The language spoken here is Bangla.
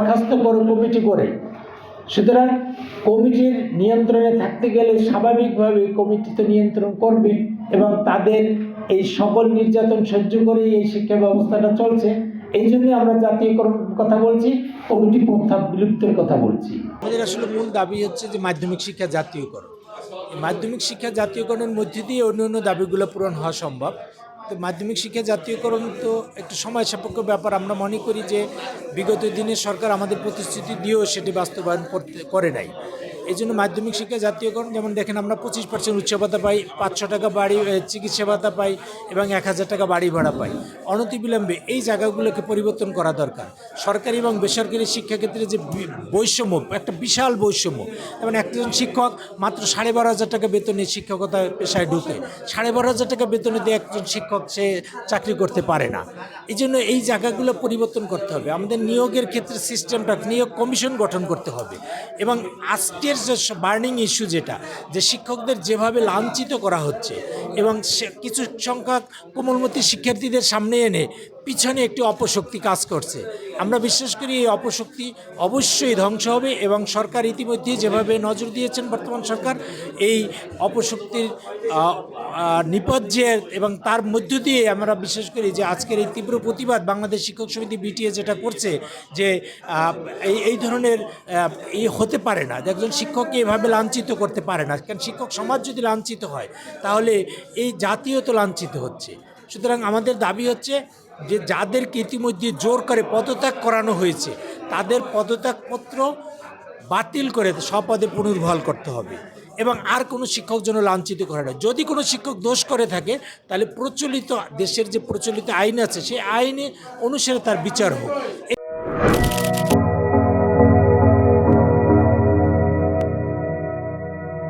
বরখাস্ত করে কমিটি করে। সুতরাং কমিটির নিয়ন্ত্রণে থাকতে গেলে স্বাভাবিকভাবে কমিটি তো নিয়ন্ত্রণ করবে এবং তাদের এই সকল নির্যাতন সহ্য করে এই শিক্ষা ব্যবস্থাটা চলছে। এই জন্যই আমরা জাতীয়করণ কথা বলছি, কমিটি প্রথা বিলুপ্তের কথা বলছি। আমাদের আসলে মূল দাবি হচ্ছে যে মাধ্যমিক শিক্ষা জাতীয়করণ। মাধ্যমিক শিক্ষা জাতীয়করণের মধ্যে দিয়ে অন্য অন্য দাবিগুলো পূরণ হওয়া সম্ভব। তো মাধ্যমিক শিক্ষা জাতীয়করণ তো একটু সময় সাপেক্ষ ব্যাপার। আমরা মনে করি যে বিগত দিনে সরকার আমাদের প্রতিশ্রুতি দিয়েও সেটি বাস্তবায়ন করতে করে নাই। এই জন্য মাধ্যমিক শিক্ষা জাতীয়করণ, যেমন দেখেন আমরা পঁচিশ পার্সেন্ট উচ্চ ভাতা পাই, পাঁচশো টাকা বাড়ি চিকিৎসা ভাতা পাই এবং এক হাজার টাকা বাড়ি ভাড়া পাই। অনতিবিলম্বে এই জায়গাগুলোকে পরিবর্তন করা দরকার। সরকারি এবং বেসরকারি শিক্ষাক্ষেত্রে যে বৈষম্য, একটা বিশাল বৈষম্য, যেমন একজন শিক্ষক মাত্র সাড়ে বারো হাজার টাকা বেতনে শিক্ষকতা পেশায় ঢুকে, সাড়ে বারো হাজার টাকা বেতনে দিয়ে একজন শিক্ষক সে চাকরি করতে পারে না। এই জন্য এই জায়গাগুলো পরিবর্তন করতে হবে। আমাদের নিয়োগের ক্ষেত্রে সিস্টেমটা নিয়োগ কমিশন গঠন করতে হবে। এবং আজকের যে বার্নিং ইস্যু যেটা, যে শিক্ষকদের যেভাবে লাঞ্ছিত করা হচ্ছে এবং কিছু সংখ্যক কোমলমতি শিক্ষার্থীদের সামনে এনে পিছনে একটি অপশক্তি কাজ করছে। আমরা বিশ্বাস করি এই অপশক্তি অবশ্যই ধ্বংস হবে এবং সরকার ইতিমধ্যে যেভাবে নজর দিয়েছেন বর্তমান সরকার, এই অপশক্তির নিপজ্জে এবং তার মধ্য দিয়ে আমরা বিশ্বাস করি যে আজকের এই তীব্র প্রতিবাদ বাংলাদেশ শিক্ষক সমিতি বিটিএ যেটা করছে যে এই এই ধরনের এই হতে পারে না। একজন শিক্ষককে এভাবে লাঞ্ছিত করতে পারে না। কারণ শিক্ষক সমাজ যদি লাঞ্ছিত হয়, তাহলে এই জাতীয় তো লাঞ্ছিত হচ্ছে। সুতরাং আমাদের দাবি হচ্ছে যে যাদেরকে ইতিমধ্যে জোর করে পদত্যাগ করানো হয়েছে, তাদের পদত্যাগপত্র বাতিল করে সপদে পুনর্বহাল করতে হবে এবং আর কোনো শিক্ষক যেন লাঞ্ছিত করে না। যদি কোনো শিক্ষক দোষ করে থাকে, তাহলে প্রচলিত দেশের যে প্রচলিত আইন আছে, সেই আইনে অনুসারে তার বিচার হোক।